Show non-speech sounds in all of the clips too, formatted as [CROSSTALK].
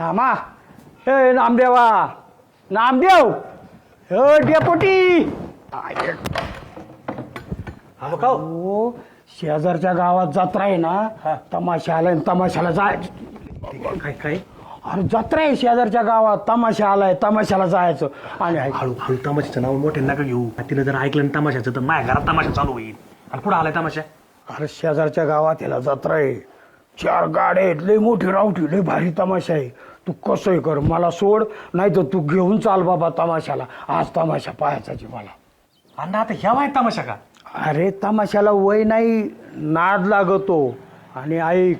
नामा. हे नामदेवा नामदेव हे डेपोटी. हो शेजारच्या गावात जत्रा आहे ना तमाशा आलाय तमाशाला जाय काय काय? अरे जत्रा आहे शेजारच्या गावात. तमाशा आलाय तमाशाला जायचं. आणि ऐक, हळू हळू तमाशाचं नाव मोठे नका घेऊ. तिने जर ऐकलं ना तमाशाचं तर माझ्या घरात तमाशा चालू होईल. आणि कुठं आलाय तमाशा. अरे शेजारच्या गावात याला जत्रा आहे. चार गाड्या आहेत. लय मोठी रावठी लय भारी तमाशा आहे. तू कसंही कर मला सोड नाही तर तू घेऊन चाल बाबा तमाशाला. आज तमाशा पाहायचा जी मला अण्णा आता ह्या वाय तमाशा का? अरे तमाशाला वय नाही नाद लागतो. आणि ऐक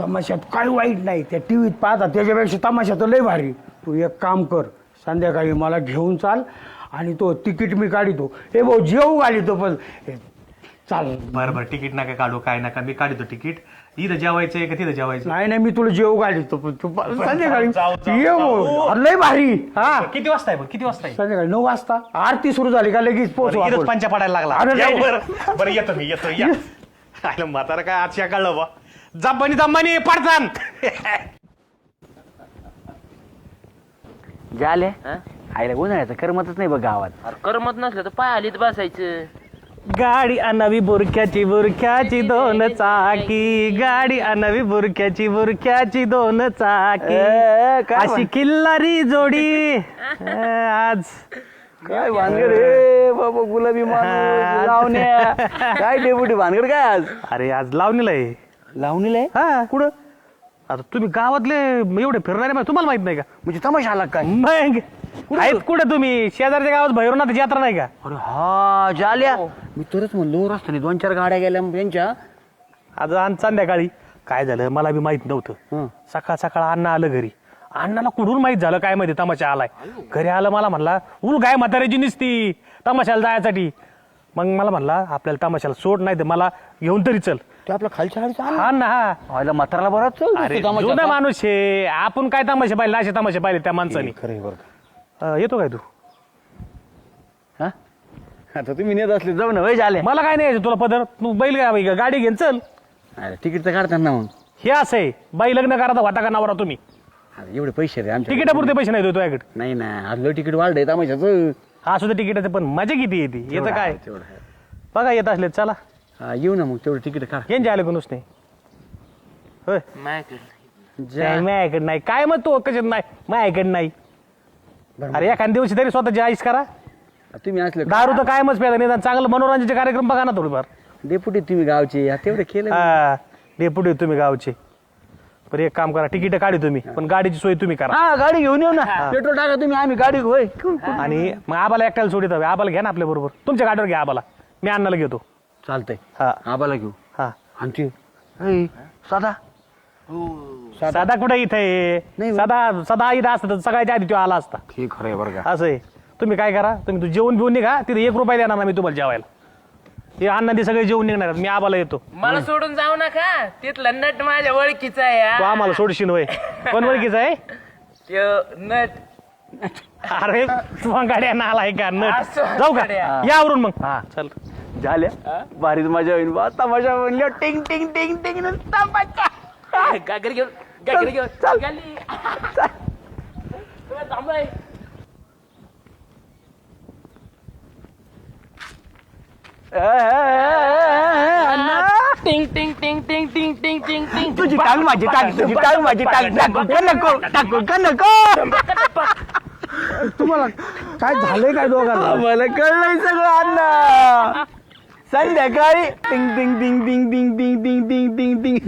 तमाशात काही वाईट नाही. त्या टी व्हीत पाहता त्याच्यापेक्षा तमाशा तर लय भारी. तू एक काम कर संध्याकाळी मला घेऊन चाल आणि तो तिकीट मी काढितो. हे भाऊ जेऊ घालितो पण. हे, चाल. बरं बरं तिकीट नका काढू काय नका मी काढतो तिकीट. इथं जेवायचंय का तिथं जेवायचं? नाही नाही मी तुला जेव घालितो. पण तू संध्याकाळी जाऊ, जाऊ, ये भाऊ. जाऊ. अरे लय भारी. हा. किती वाजता आहे किती वाजता आहे? संध्याकाळी नऊ वाजता. आरती सुरू झाली का लगेच पोहोचू बरं, इथंच आपण. पंचा पडायला लागला. अरे या नाही. बरं. बरं येतो मी येतो या. [LAUGHS] आयलं म्हातारा काय आज कळलं बा. जब्बानी जम्बानी पडतान. झाले? आईला उन्हाळ्याचं करमतच नाही बघ गावात. अरे करमत नसलं तर पाय आलीत बसायचं. गाडी आणावी बुरख्याची बुरख्याची दोन चाकी. गाडी आणावी बुरख्याची बुरख्याची दोन चाकी. ए, काय अशी किल्लारी जोडी. [LAUGHS] ए, आज. काय भानगड रे बाबा गुलाबी माणूस [LAUGHS] लावण्या. काय डेपुटी भानगड काय आज? अरे आज लावणीला आहे. लावणीला आहे? हा. कुठं? आता तुम्ही गावातले एवढे फिरणारे तुम्हाला माहीत नाही का? म्हणजे तमाशा आला काय? मग. आहेत कुठे तुम्ही? शेजारच्या गावात भैरवनाथ यात्रा नाही का? अरे हा झाल्या मी तरच म्हणलो रस्त्याने दोन चार गाड्या गेल्या यांच्या. आज आज संध्याकाळी. काय झालं? मला बी माहीत नव्हतं. हं. सकाळ सकाळ अण्णा आलं घरी. अण्णाला कुठून माहीत झालं? काय माहिती? तमाशा आलाय. घरी आलं मला म्हणला उल काय म्हाताऱ्याची निसती तमाशाला जायसाठी. मग मला म्हणला आपल्याला तमाशाला सोड नाही तर मला घेऊन तरी चल. ते आपला खालच्या हा ना हा. व्हायला म्हाताराला बराच अरे जुना माणूस आहे. आपण काय तमाशे पाहिले? असे तमाशे पाहिले त्या माणसाने. खरं बरं अं, येतो काय तू? हा? आता तुम्ही नेत असले जाऊ ना वय झाले. मला काय नाही यायचं तुला पदर? तू बैल गा- गाडी घेऊन चल. अरे तिकीट तर काढतात ना मग. हे असं आहे. बाई लग्न करा तर वाटा का नवरा तुम्ही? अरे एवढे पैसे रे आमच्या तिकिटापुरते पैसे नाही देतो तुझ्याकडे. नाही ना आज लय तिकीट वाढलंय तमाशाचं हा सुद्धा तिकिटाचं पण मजा किती येते येतं काय? तेवढं आहे. बघा येत असले चला. हा, येऊ ना मग तेवढं तिकीट काढ. यांचे आले कोणच नाही होय. माझ्याकडे नाही, माझ्याकडे नाही. काय मग तू कशात नाही? माझ्याकडे नाही. अरे एखाद्या दिवशी तरी स्वतःची आईस करा. तुम्ही असले दारू तर कायमच प्यायला निदान. चांगलं मनोरंजनाचे कार्यक्रम बघा ना थोडीफार. डेपुटी तुम्ही गावचे. हा, तेवढं केलं हा डेपुटी तुम्ही गावचे. पण एक काम करा तिकीट काढी तुम्ही पण गाडीची सोय तुम्ही करा. हा गाडी घेऊन येऊ ना. पेट्रोल टाका तुम्ही आम्ही गाडी घेऊ. होय. आणि मग आबाला एकट्याला सोडित हवे. आबाला घ्या ना आपल्या बरोबर. तुमच्या गाडीवर घ्या आबाला. मी अण्णाला घेतो. चालतंय. हा. आबाला घेऊ. हा. आमची ऐ, साधा साधा कुठे इथे नाही हो. साधा सदा इथं असतं तर सगळ्याच्या आधी तो आला असता. हे खरं आहे बरं का. असं आहे. तुम्ही काय करा तुम्ही तू जेवण बिवून निघा तिथे एक रुपया देणार ना मी तुम्हाला जेवायला. हे अण्णा ते सगळे जेवण निघणार आहेत. मी आबाला येतो. मला सोडून जाऊ नका. तिथलं नट माझ्या ओळखीचा आहे तो हा. आम्हाला सोडशील होय. कोण ओळखीचं आहे? त्यो नट. अरे तू गाड्या नाला आहे का? नट. असं जाऊ का? गाड्या. या आवरून मग. हा. चल. झाल्या. भारीच मजा होईल. बा तमाशा म्हणल्या टिंग टिंग टिंग टिंग न तमाशा गागर घेऊन गागर घेऊन. गाली. [LAUGHS] अण्णा. टिंग टिंग टिंग टिंग टिंग टिंग टिंग टिंग तुझी टांग माझी टांग तुझी टांग माझी टांग. टाकू का नको टाकू का नको. तुम्हाला काय झालंय काय दोघांना? मला कळलंय सगळं अण्णा. संध्याकाळी टिंग टिंग टिंग टिंग टिंग टिंग टिंग टिंग टिंग टिंग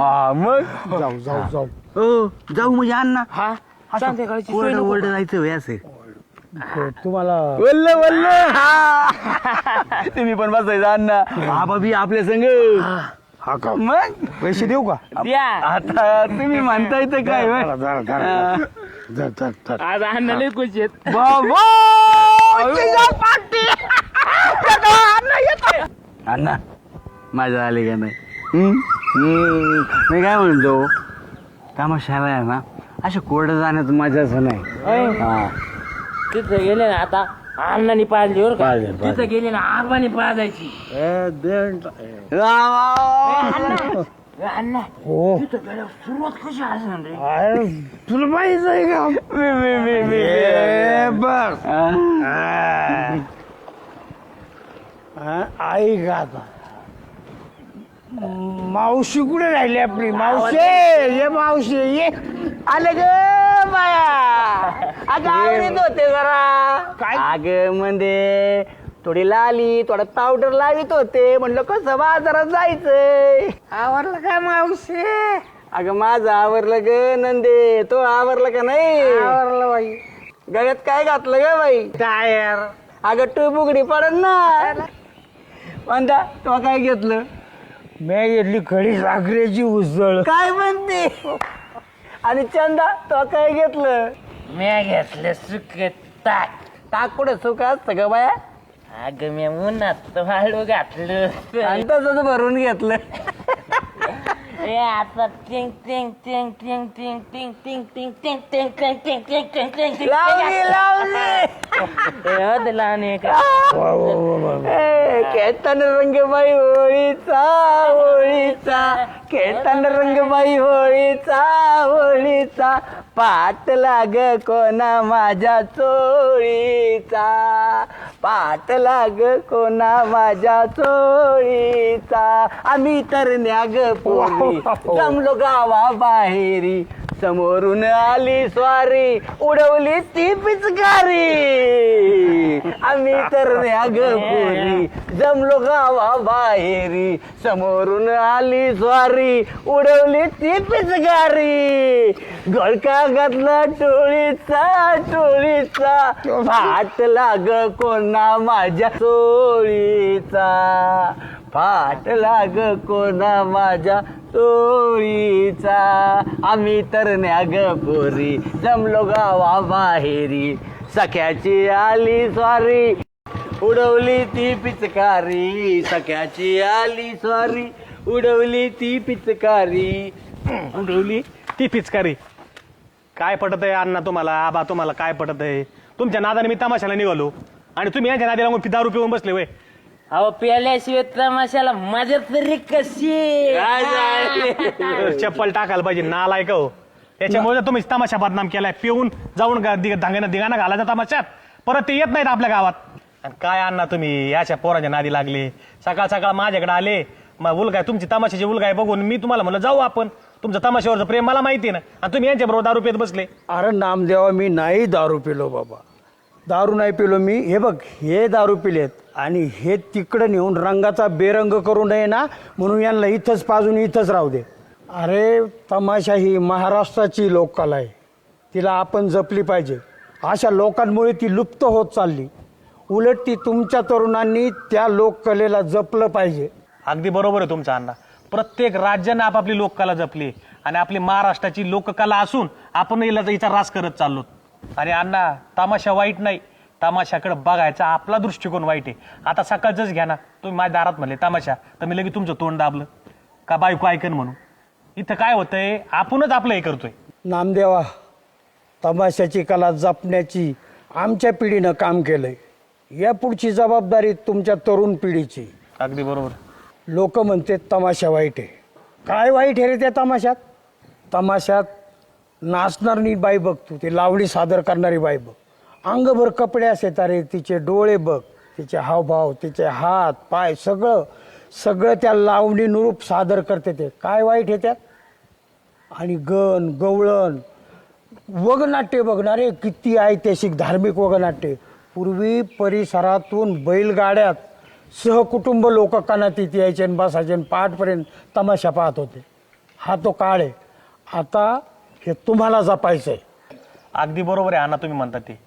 हा मग? जाऊ जाऊ जाऊ. हो जाऊ म्हणजे अण्णा. हा? संध्याकाळची सोय ओरड नको. ओरड जायचं होय असं. ते तुम्हाला वल्ल वल्ल. हा. तुम्ही पण बसायचं अण्णा. बाबा बी आपल्या संग. हा का? मग? पैसे देऊ का? द्या. आता तुम्ही म्हणताय तर काय होय? हा. आज आणले खुश आहेत. बाबा! अण्णा माझ्या आले का नाही हम्म? हम्म. मी काय म्हणतो तमाशाला आहे ना अशा कोरडं जाण्यात मजाच नाही हा. तिथं गेले ना आता अण्णाने पाजली बरं का पाजली, पाजली. तिथं गेले ना आबाने पाजायची वा, वा, वा. अण्णा हो सुरुवात कशी असणार रे अरे, तुला माहीत आहे का ए, बघ हा? हा. हा, ऐक आता मावशी कुठे राहिली आपली मावशी ये मावशी ये आले ग बाया अगं आवडीत होते जरा काय? अग म्हणजे थोडी लाली थोडा पावडर लावित होते. म्हणलं कसं बाजारात जायचंय? आवरलं काय मावशी? अगं माझं आवरलं ग नंदे. तो आवरलं का नाही? आवरलं बाई. गळ्यात काय घातलं ग बाई? टायर. अगं तू बुगडी पडन ना. म्हणता तो काय घेतलं? मी घेतली खडी साखरेची उसळ. काय म्हणते? आणि चंदा तो काय घेतलं? मी घेतलं सुक ताक. टाक कुठे सुख असतं ग बाया? अगं मी उन्हात वाळू घातलं आणि तसंच भरून घेतलं ए आता टिंग टिंग टिंग टिंग टिंग टिंग टिंग टिंग टिंग टिंग टिंग टिंग टिंग टिंग टिंग टिंग लावली लावली ए, का वा, वा, वा, वा, वा. केतन रंगबाई होळीचा होळीचा केतन रंगबाई होळीचा होळीचा पाट लाग कोणा माझ्या चोळीचा. पाट लाग कोणा माझ्या चोळीचा आम्ही तर न्याग पोरी जमलो गावा बाहेरी समोरून आली स्वारी उडवली ती पिचकारी. आम्ही तर न्याग पोरी जमलो गावा बाहेरी. समोरून आली स्वारी उडवली ती पिचकारी. गळका घातला टोळीचा टोळीचा भात लाग कोणा माझ्या चोळीचा फाट लाग कोणा माझ्या तोळीचा आम्ही तर न्याग पोरी जमलो गावा बाहेरी सख्याची आली स्वारी. उडवली ती पिचकारी. सख्याची आली स्वारी. उडवली ती पिचकारी. उडवली ती पिचकारी. काय पटत आहे अण्णा तुम्हाला? आबा तुम्हाला काय पटत आहे तुमच्या नादाने मी तमाशाला निघालो. आणि तुम्ही यांच्या मग लागून दारू पिऊन बसले वय. अहो प्याल्याशिवाय तमाशाला मजा तरी कशी? [LAUGHS] चप्पल टाकायला पाहिजे नालाय का हो. त्याच्यामुळे तुम्ही तमाशा बदनाम केलाय. पिऊन जाऊन गा- दिग- धांगाना दिगाना घालायचा तमाशात. परत ते येत नाहीत आपल्या गावात. आणि काय अण्णा तुम्ही? याच्या पोराच्या नादी लागले. सकाळ सकाळ माझ्याकडे आले. मग उलगाय तुमची तमाशाची उलगाय बघून मी तुम्हाला म्हणलं जाऊ आपण. तुमचं तमाशावरचं प्रेम मला माहिती आहे ना. आणि तुम्ही यांच्या बरोबर दारू पित बसले. अरे नामदेवा मी नाही दारू पिलो बाबा. दारू नाही पिलो मी. हे बघ हे दारू पिलेत आणि हे तिकडं नेऊन रंगाचा बेरंग करू नये ना म्हणून यांना इथंच पाजून इथंच राहू दे. अरे तमाशा ही महाराष्ट्राची लोककला आहे. तिला आपण जपली पाहिजे. अशा लोकांमुळे ती लुप्त होत चालली. उलट ती तुमच्या तरुणांनी त्या लोककलेला जपलं पाहिजे. अगदी बरोबर आहे तुमचा अण्णा. प्रत्येक राज्यानं आपापली लोककला जपली आणि आपली महाराष्ट्राची लोककला असून आपण हिला हिचा रास करत चाललो आणि अण्णा तमाशा वाईट नाही. तमाशाकडे बघायचा आपला दृष्टिकोन वाईट आहे. आता सकाळचंच घ्या ना. तुम्ही माझ्या दारात म्हणले तमाशा. तर मी लगेच तुमचं तोंड दाबलं. का बायको ऐकन म्हणून. इथं काय होतंय? आपणच आपलं हे करतोय. नामदेवा तमाशाची कला जपण्याची आमच्या पिढीनं काम केलंय. या पुढची जबाबदारी तुमच्या तरुण पिढीची. अगदी बरोबर. लोक म्हणते तमाशा वाईट आहे. काय वाईट आहे रे त्या तमाशात? तमाशात नाचणारी बाई बघ तू ते लावणी सादर करणारी बाई बघ. अंगभर कपडे असे अरे तिचे डोळे बघ तिचे हावभाव तिचे हात पाय सगळं सगळं त्या लावणी नुरूप सादर करते ते. काय वाईट आहे त्यात? आणि गण गवळण वगनाट्य बघणारे किती ऐतिहासिक धार्मिक वगनाट्य. पूर्वी परिसरातून बैलगाड्यात सहकुटुंब लोक कानात इथे यायचे आणि बसायचे आणि पहाटपर्यंत तमाशा पाहत होते. हा तो काळ आहे. आता हे तुम्हाला जपायचं आहे अगदी बरोबर आहे अण्णा तुम्ही म्हणता ते.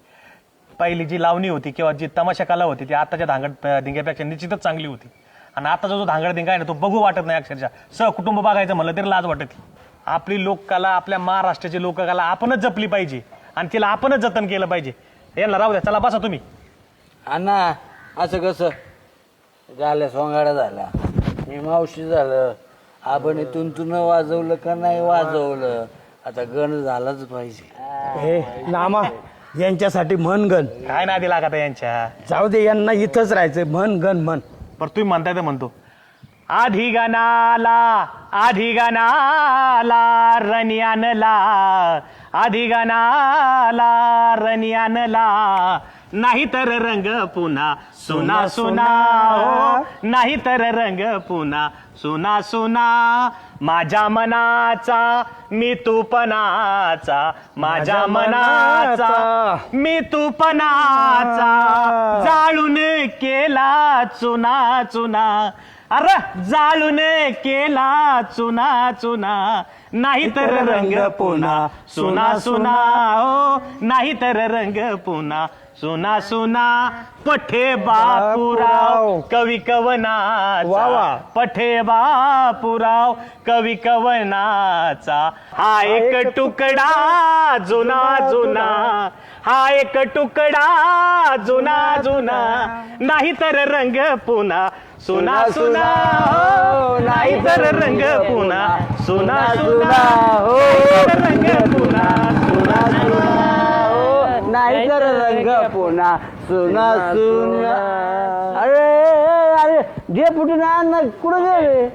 पहिली जी लावणी होती किंवा जी तमाशा कला होती ती आताच्या धांगड धिंग्यापेक्षा निश्चितच चांगली होती. आणि आता जो धांगड धिंगा आहे ना तो बघू वाटत नाही अक्षरशः. सहकुटुंब बघायचं म्हणलं तरी लाज वाटत आपली लोककला आपल्या महाराष्ट्राची लोककला आपणच जपली पाहिजे. आणि तिला आपणच जतन केलं पाहिजे. यांना राहू द्या चला बसा तुम्ही. अण्णा असं कसं? झालं सोंगाडा झाला. मी मावशी झालं. आपण इथून तुन वाजवलं का नाही वाजवलं? आता गण झालाच पाहिजे. हे नामा यांच्यासाठी मनगण काय नादी लागत आहे यांच्या? जाऊ दे यांना इथंच राहायचं मन गण मन बरं तुम्ही म्हणताय तर म्हणतो. आधी गणाला आधी गणाला रणी आणला आधी गणाला रणी आणला नाही तर रंग पुन्हा सुना सुना हो. नाही तर रंग पुन्हा सुना सुना. माझ्या मनाचा मी तूपणाचा माझ्या मनाचा मी तूपणाचा जाळून केला चुना चुना. अरे जाळून केला चुना चुना. नाही तर रंग पुन्हा. सुना सुना. हो नाही तर रंग पुन्हा. सुना सुना. पठे बापुराव कवी. कवनाचा. पठे बापुराव कवी कवनाचा. हा एक तुकडा जुना जुना हा एक तुकडा जुना जुना. नाही तर रंग पुन्हा. सुना सुना हो, नाही तर रंग पुन्हा सुना सुना हो रंग पुन्हा सुना सुना हो नाही तर रंग पुन्हा सुना सुना. अरे अरे जे पुटना कुठं गेले?